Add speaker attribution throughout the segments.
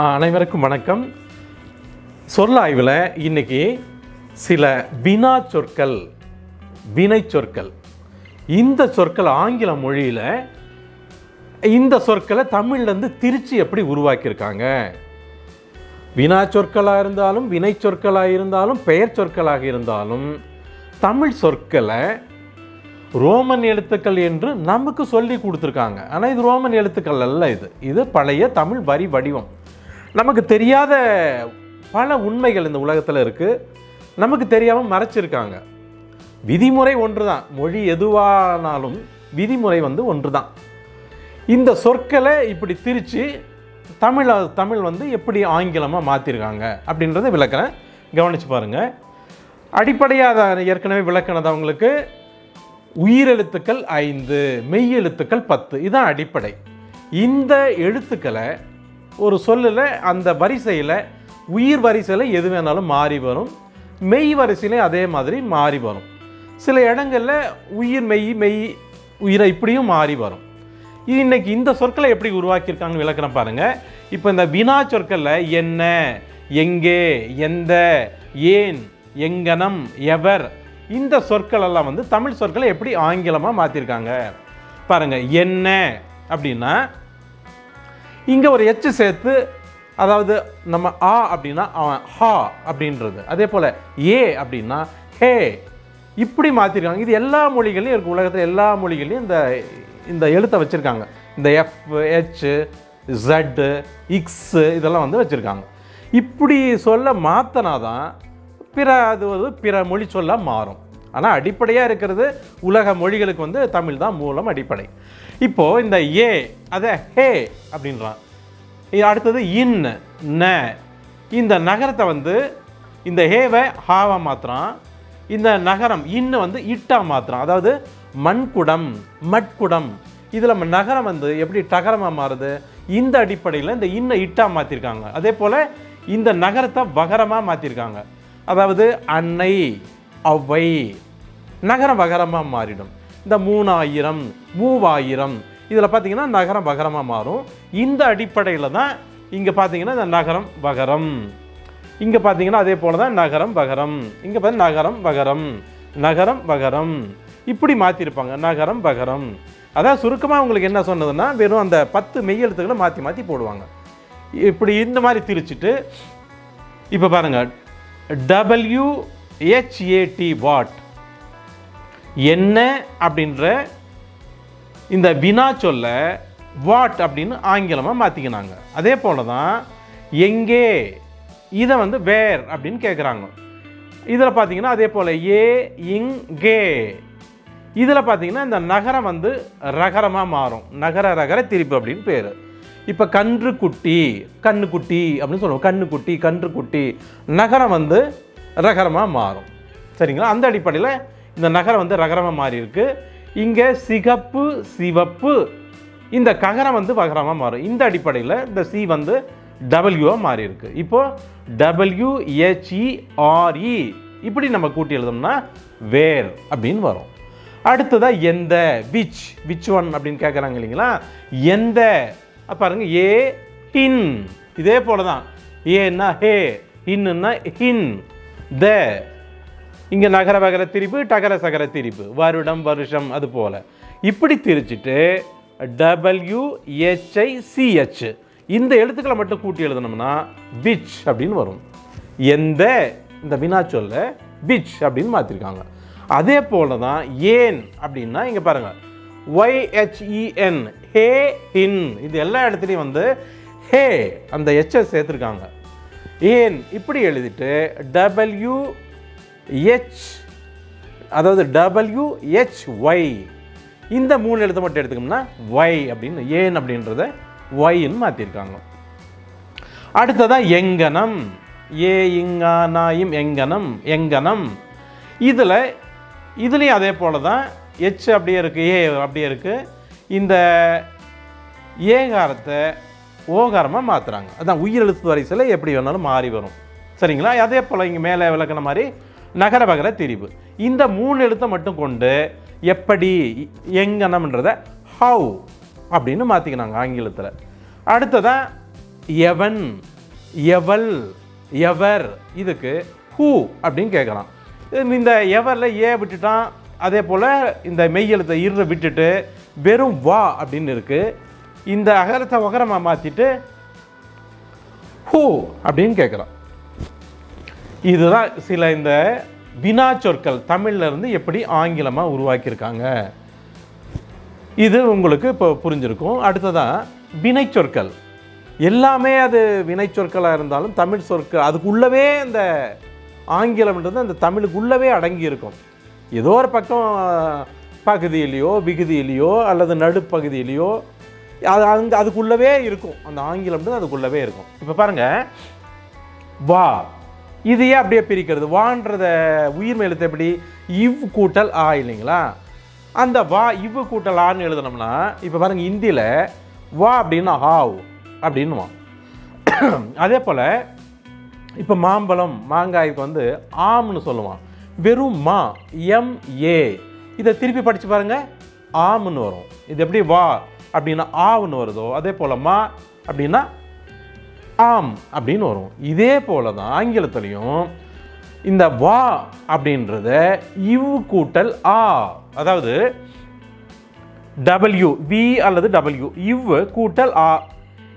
Speaker 1: அனைவருக்கும் வணக்கம். சொல்லாய்வில் இன்னைக்கு சில வினா சொற்கள் வினை சொற்கள் இந்த சொற்கள் ஆங்கில மொழியில் இந்த சொற்களை தமிழ்லேருந்து திருச்சி எப்படி உருவாக்கியிருக்காங்க? வினா சொற்களாக இருந்தாலும் வினை சொற்களாக இருந்தாலும் பெயர் சொற்களாக இருந்தாலும் தமிழ் சொற்களை ரோமன் எழுத்துக்கள் என்று நமக்கு சொல்லி கொடுத்துருக்காங்க. ஆனால் இது ரோமன் எழுத்துக்கள் அல்ல இது. இது பழைய தமிழ் வரி வடிவம். நமக்கு தெரியாத பல உண்மைகள் இந்த உலகத்தில் இருக்குது நமக்கு தெரியாமல் மறைச்சிருக்காங்க. விதிமுறை ஒன்று தான் மொழி எதுவானாலும் விதிமுறை வந்து ஒன்று தான் இந்த சொற்களை இப்படி திரித்து தமிழை தமிழ் வந்து எப்படி ஆங்கிலமாக மாற்றிருக்காங்க அப்படின்றத விளக்குறேன். கவனித்து பாருங்கள் அடிப்படையாக அதை ஏற்கனவே விளக்குனது அவங்களுக்கு. உயிரெழுத்துக்கள் ஐந்து மெய் எழுத்துக்கள் பத்து. இதுதான் அடிப்படை. இந்த எழுத்துக்களை ஒரு சொல்லில் அந்த வரிசையில் உயிர் வரிசையில் எது வேணாலும் மாறி வரும். மெய் வரிசையிலையும் அதே மாதிரி மாறி வரும். சில இடங்களில் உயிர் மெய் மெய் உயிரை இப்படியும் மாறி வரும். இது இன்னைக்கு இந்த சொற்களை எப்படி உருவாக்கியிருக்காங்கன்னு விளக்குறேன் பாருங்கள் இப்போ இந்த வினா சொற்களில் என்ன எங்கே எந்த ஏன் எங்கனம் எவர் இந்த சொற்கள் எல்லாம் வந்து தமிழ் சொற்களை எப்படி ஆங்கிலமாக மாற்றிருக்காங்க பாருங்கள் என்ன அப்படின்னா இங்கே ஒரு எச்சு சேர்த்து அதாவது நம்ம ஆ அப்படின்னா அவன் ஹா அப்படின்றது. அதே போல் ஏ அப்படின்னா ஹே. இப்படி மாற்றிருக்காங்க இது எல்லா மொழிகளையும் இருக்குது உலகத்தில் எல்லா மொழிகளையும் இந்த இந்த எழுத்தை வச்சுருக்காங்க. இந்த எஃப் ஹெச் ஜட்டு இக்ஸு இதெல்லாம் வந்து வச்சுருக்காங்க. இப்படி சொல்ல மாற்றினா தான் பிற அது வந்து பிற மொழி சொல்ல மாறும். ஆனால் அடிப்படையாக இருக்கிறது உலக மொழிகளுக்கு வந்து தமிழ் தான் மூலம் அடிப்படை. இப்போது இந்த ஏ அதை ஹே அப்படின்றான். அடுத்தது இன் ந. இந்த நகரத்தை வந்து இந்த ஹேவை ஹாவா மாற்றுறான் இந்த நகரம் இன்னு வந்து இட்டா மாற்றுறான் அதாவது மண்குடம் மட்குடம். இதில் நகரம் வந்து எப்படி டகரமாக மாறுது? இந்த அடிப்படையில் இந்த இன்ன இட்டா மாற்றிருக்காங்க அதே போல் இந்த நகரத்தை வகரமாக மாற்றிருக்காங்க அதாவது அன்னை அவ்வை நகரம் வகரமாக மாறிடும். இந்த மூணாயிரம் மூவாயிரம் இதில் பார்த்தீங்கன்னா நகரம் வகரமாக மாறும். இந்த அடிப்படையில் தான் இங்கே பார்த்தீங்கன்னா இந்த நகரம் வகரம். இங்கே பார்த்தீங்கன்னா அதே போல தான் நகரம் வகரம். இங்கே பார்த்தீங்கன்னா நகரம் வகரம். நகரம் வகரம். இப்படி மாற்றிருப்பாங்க நகரம் வகரம். அதான் சுருக்கமாக உங்களுக்கு என்ன சொன்னதுன்னா வெறும் அந்த பத்து மெய்யெழுத்துக்களை மாற்றி மாற்றி போடுவாங்க. இப்படி இந்த மாதிரி திரிச்சிட்டு இப்போ பாருங்கள் டபிள்யூ ஹெச்ஏடி வாட் என்ன அப்படின்ற இந்த வினா சொல்ல வாட் அப்படின்னு ஆங்கிலமாக மாற்றிக்கினாங்க அதே போல தான் எங்கே இதை வந்து வேர் அப்படின்னு கேட்குறாங்க இதில் பார்த்தீங்கன்னா அதே போல் ஏ இங்கே. இதில் பார்த்தீங்கன்னா இந்த நகரம் வந்து ரகரமாக மாறும். நகர ரகர திருப்பு அப்படின்னு பேர். இப்போ கன்று குட்டி கண்ணுக்குட்டி அப்படின்னு சொல்லுவோம். கண்ணுக்குட்டி கன்று குட்டி நகரம் வந்து ரகரமாக மாறும். சரிங்களா? அந்த அடிப்படையில் இந்த நகரம் வந்து ரகரமாக மாறி இருக்கு இங்கே சிகப்பு சிவப்பு இந்த ககரம் வந்து வகரமாக மாறும். இந்த அடிப்படையில் இந்த சி வந்து டபிள்யூவாக மாறி இருக்கு இப்போது டபிள்யூ ஹெச்இஆர்இ இப்படி நம்ம கூட்டி எழுதோம்னா வேர் அப்படின்னு வரும். அடுத்ததாக எந்த விச் விச் ஒன் அப்படின்னு கேட்குறாங்க இல்லைங்களா? எந்த பாருங்க ஏ ஹின் இதே போல தான் ஏன்னா ஹே ஹின்னுன்னா ஹின் த. இங்கே நகர வகர திரிப்பு டகர சகர திரிப்பு. வருடம் வருஷம் அது போல். இப்படி திரிச்சிட்டு டபிள்யூ ஹெச்ஐ சிஹெச் இந்த எழுத்துக்களை மட்டும் கூட்டி எழுதணும்னா பிச் அப்படின்னு வரும். எந்த? இந்த வினா சொல்ல பிச் அப்படின்னு மாற்றிருக்காங்க அதே போல தான் ஏன் அப்படின்னா இங்கே பாருங்கள் ஒய்ஹெச்இஎன் ஹே இன் இது எல்லா இடத்துலையும் வந்து ஹே அந்த எச்சை சேர்த்துருக்காங்க. ஏன் இப்படி எழுதிட்டு? டபிள்யூ ஹெச் அதாவது டபிள்யூ ஹெச் ஒய் இந்த மூணு எழுத்து மட்டும் எடுத்துக்கோம்னா ஒய் அப்படின்னு ஏன் அப்படின்றத ஒய்ன்னு மாற்றிருக்காங்க அடுத்ததாக எங்கனம். ஏ இங்கானாயும் எங்கனம் எங்கனம். இதில் இதுலேயும் அதே போல தான் எச் அப்படியே இருக்குது ஏ அப்படியே இருக்குது இந்த ஏகாரத்தை ஓகாரமாக மாற்றுறாங்க அதான் உயிரெழுத்து வரிசையில் எப்படி வேணாலும் மாறி வரும். சரிங்களா? அதே போல் இங்கே மேலே விளக்குன மாதிரி நகர வகர திரிவு இந்த மூணு எழுத்தை மட்டும் கொண்டு எப்படி எங்கனம்ன்றத ஹவு அப்படின்னு மாற்றிக்கினாங்க ஆங்கிலத்தில் அடுத்ததான் எவன் எவல் எவர் இதுக்கு ஹூ அப்படின்னு கேட்கலாம். இந்த எவரில் ஏ விட்டுட்டான் அதே போல் இந்த மெய் எழுத்தை இரு விட்டுட்டு வெறும் வா அப்படின்னு இருக்குது இந்த அகரத்தை உகரமாக மாற்றிட்டு ஹூ அப்படின்னு கேட்குறோம் இதுதான் சில இந்த வினா சொற்கள் தமிழ்ல இருந்து எப்படி ஆங்கிலமாக உருவாக்கியிருக்காங்க. இது உங்களுக்கு இப்போ புரிஞ்சிருக்கும். அடுத்ததான் வினை சொற்கள். எல்லாமே அது வினை சொற்களாக இருந்தாலும் தமிழ் சொற்கள் அதுக்குள்ளவே இந்த ஆங்கிலம்ன்றது அந்த தமிழுக்குள்ளவே அடங்கி இருக்கும் ஏதோ ஒரு பக்கம் பகுதியிலையோ விகுதியிலையோ அல்லது நடுப்பகுதியிலையோ அது அங்கே அதுக்குள்ளவே இருக்கும். அந்த ஆங்கிலம்ன்றது அதுக்குள்ளவே இருக்கும். இப்போ பாருங்க. வா. இதையே அப்படியே பிரிக்கிறது? வான்றத உயிர்மை எழுத்து எப்படி? இவ் கூட்டல் ஆ இல்லைங்களா? அந்த வா இவ் கூட்டல் ஆன்னு எழுதுனோம்னா இப்போ பாருங்க இந்தியில் வா அப்படின்னா ஹாவ் அப்படின்னுவான். அதே போல் இப்போ மாம்பழம் மாங்காய்க்கு வந்து ஆம்னு சொல்லுவான். வெறும் மா எம் ஏ. இதை திருப்பி படித்து பாருங்க. ஆம்னு வரும். இது எப்படி? வா. அப்படின்னா ஆவுன்னு வருதோ அதே போல் மா அப்படின்னா ஆம் அப்படின்னு வரும். இதே போல தான் ஆங்கிலத்துலேயும் இந்த வா அப்படின்றத இவ் கூட்டல் ஆ அதாவது டபிள்யூ வி அல்லது டபிள்யூ இவ் கூட்டல் ஆ.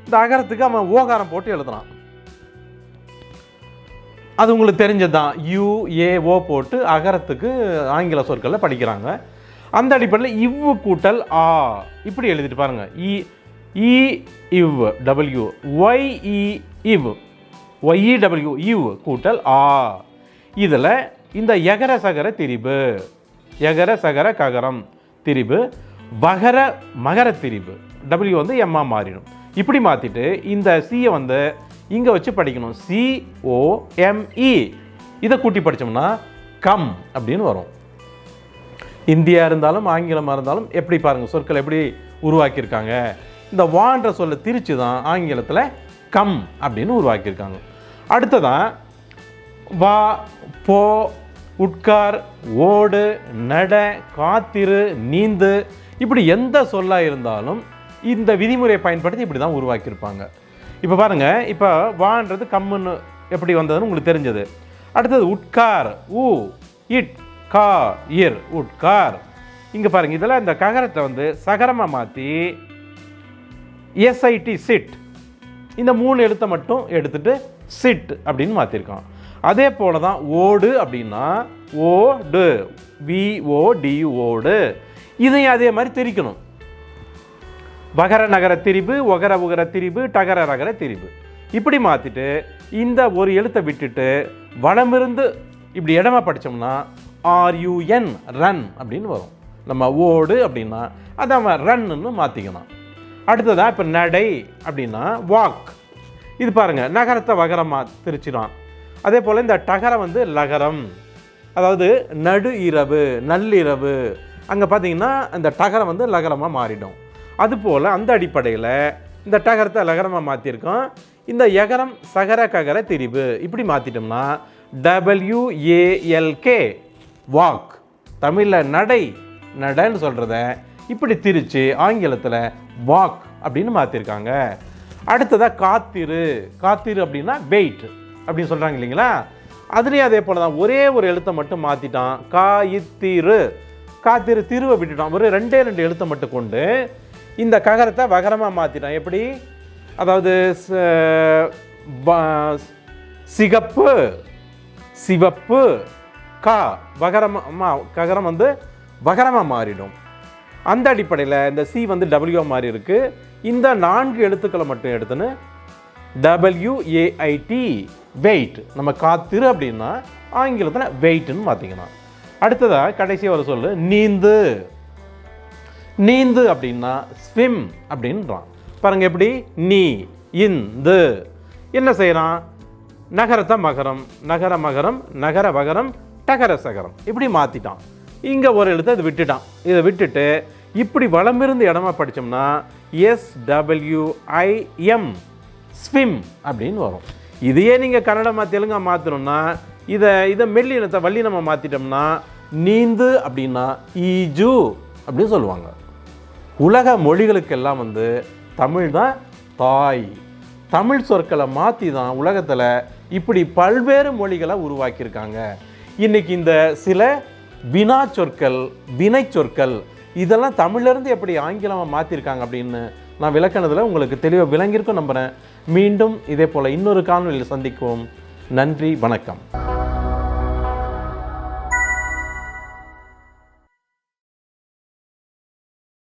Speaker 1: இந்த அகரத்துக்கு அவன் ஓகாரம் போட்டு எழுதுறான். அது உங்களுக்கு தெரிஞ்சது தான் யூ ஏ ஓ போட்டு அகரத்துக்கு ஆங்கில சொற்களில் படிக்கிறாங்க. அந்த அடிப்படையில் இவ் கூட்டல் ஆ. இப்படி எழுதிட்டு பாருங்க. இ இ இவ் டபிள்யூ ஒய் இ இவ். ஒய் டபிள்யூ இவ் கூட்டல் ஆ. இதில் இந்த எகர சகர திரிபு எகர சகர ககரம் திரிபு வகர மகர திரிபு. டபிள்யூ வந்து எம்மா மாறிடும். இப்படி மாற்றிட்டு இந்த சியை வந்து இங்கே வச்சு படிக்கணும். C O M E e. இதை கூட்டி படித்தோம்னா கம் அப்படின்னு வரும். இந்தியா இருந்தாலும் ஆங்கிலமாக இருந்தாலும் எப்படி பாருங்கள் சொற்கள் எப்படி உருவாக்கியிருக்காங்க? இந்த வான்ற சொல்ல திரிச்சு தான் ஆங்கிலத்தில் கம் அப்படின்னு உருவாக்கியிருக்காங்க. அடுத்ததான் வா போ உட்கார் ஓடு நட காத்திரு நீந்து இப்படி எந்த சொல்லாக இருந்தாலும் இந்த விதிமுறையை பயன்படுத்தி இப்படி தான் உருவாக்கியிருப்பாங்க. இப்போ பாருங்க இப்போ வான்றது கம்முன்னு எப்படி வந்ததுன்னு உங்களுக்கு தெரிஞ்சது. அடுத்தது உட்கார் ஊ இட் கா இர் உட்கார் இங்கே பாருங்கள் இதில் இந்த ககரத்தை வந்து சகரமாக மாற்றி எஸ்ஐடி சிட் இந்த மூணு எழுத்தை மட்டும் எடுத்துட்டு சிட் அப்படின்னு மாற்றிருக்கோம் அதே போல தான் ஓடு அப்படின்னா ஓடு விஓடி ஓடு. இதையும் அதே மாதிரி திரிக்கணும். வகர நகர திரிபு ஒகர உகர திரிபு டகர ரகர திரிபு. இப்படி மாற்றிட்டு இந்த ஒரு எழுத்தை விட்டுட்டு வளமிருந்து இப்படி இடமா படித்தோம்னா ஆர்யூஎன் ரன் அப்படின்னு வரும். நம்ம ஓடு அப்படின்னா அதை அவன் ரன்னு மாற்றிக்கணும் அடுத்ததாக இப்போ நடை அப்படின்னா வாக் இது பாருங்க நகரத்தை வகரமாக திரிச்சிடான் அதே போல் இந்த டகரம் வந்து லகரம். அதாவது நடு இரவு நள்ளிரவு. அங்கே பார்த்தீங்கன்னா அந்த டகரம் வந்து லகரமாக மாறிடும். அதுபோல் அந்த அடிப்படையில் இந்த டகரத்தை லகரமாக மாற்றிருக்கோம் இந்த எகரம் சகர ககர திரிவு இப்படி மாற்றிட்டோம்னா டபிள்யூஏஎல்கே வாக். தமிழில் நடை நடன்னு சொல்கிறத இப்படி திரிச்சு ஆங்கிலத்தில் வாக் அப்படின்னு மாற்றிருக்காங்க அடுத்ததாக காத்திரு. காத்திரு அப்படின்னா வெயிட் அப்படின்னு சொல்கிறாங்க இல்லைங்களா? அதுலேயும் அதே போல தான் ஒரே ஒரு எழுத்தை மட்டும் மாற்றிட்டான் கா இத்திரு காத்திரு திருவை விட்டுட்டான். ஒரு ரெண்டே ரெண்டு எழுத்தை மட்டும் கொண்டு இந்த ககரத்தை வகரமாக மாற்றிட்டான் எப்படி? அதாவது ச- சிகப்பு சிவப்பு கா வகரமாக ககரம் வந்து வகரமாக மாறிடும். அந்த அடிப்படையில் இந்த சி வந்து டபிள்யூ மாறி இருக்கு. இந்த நான்கு எழுத்துக்களை மட்டும் எடுத்துன்னு டபிள்யூஏஐடி வெயிட் நம்ம காத்திரு அப்படின்னா ஆங்கிலத்தில் வெயிட்னு மாற்றிக்கணும் அடுத்ததாக கடைசியாக ஒரு சொல்லு நீந்து. நீந்து அப்படின்னா ஸ்விம் அப்படின்றான். பாருங்கள் எப்படி? நீ இந்து. என்ன செய்கிறான் நகரத்தை மகரம் நகர மகரம் நகர வகரம் டகர சகரம் இப்படி மாற்றிட்டான் இங்கே ஒரு எழுத்து அது விட்டுட்டான். இதை விட்டுட்டு இப்படி வளமிருந்து இடமா படித்தோம்னா எஸ் டபிள்யூஐஎம் ஸ்விம் அப்படின்னு வரும். இதையே நீங்கள் கன்னடமாக தெலுங்கா மாற்றணும்னா இதை இதை மெல்லினத்தை வல்லினமாக மாற்றிட்டோம்னா நீந்து அப்படின்னா ஈஜு அப்படின்னு சொல்லுவாங்க. உலக மொழிகளுக்கெல்லாம் வந்து தமிழ் தான் தாய். தமிழ் சொற்களை மாற்றி தான் உலகத்தில் இப்படி பல்வேறு மொழிகளை உருவாக்கியிருக்காங்க. இன்னைக்கு இந்த சில வினா சொற்கள் வினை சொற்கள் இதெல்லாம் தமிழ்லேருந்து எப்படி ஆங்கிலமாக மாற்றிருக்காங்க அப்படின்னு நான் விளக்கினதில் உங்களுக்கு தெளிவாக விளங்கியிருக்கும் நம்புகிறேன் மீண்டும் இதே போல் இன்னொரு காணொலியில் சந்திக்குவோம் நன்றி வணக்கம்.